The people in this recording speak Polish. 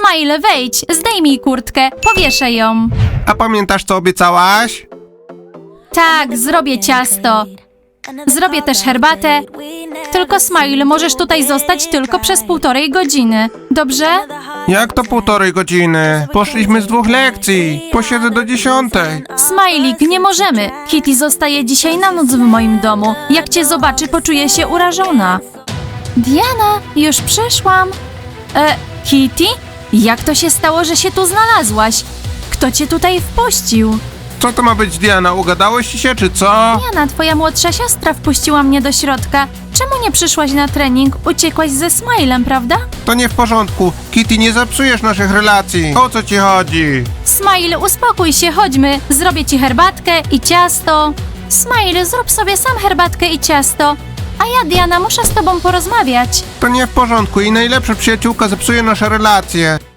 Smile, wejdź, zdejmij kurtkę, powieszę ją. A pamiętasz, co obiecałaś? Tak, zrobię ciasto. Zrobię też herbatę. Tylko Smile, możesz tutaj zostać tylko przez półtorej godziny. Dobrze? Jak to półtorej godziny? Poszliśmy z dwóch lekcji. Posiedzę do dziesiątej. Smajlik, nie możemy. Kitty zostaje dzisiaj na noc w moim domu. Jak cię zobaczy, poczuje się urażona. Diana, już przyszłam. E, Kitty? Jak to się stało, że się tu znalazłaś? Kto cię tutaj wpuścił? Co to ma być, Diana? Ugadałeś się, czy co? Diana, twoja młodsza siostra wpuściła mnie do środka. Czemu nie przyszłaś na trening? Uciekłaś ze Smilem, prawda? To nie w porządku. Kitty, nie zepsujesz naszych relacji. O co ci chodzi? Smile, uspokój się, chodźmy. Zrobię ci herbatkę i ciasto. Smile, zrób sobie sam herbatkę i ciasto. A ja, Diana, muszę z tobą porozmawiać. To nie w porządku i najlepsza przyjaciółka zepsuje nasze relacje.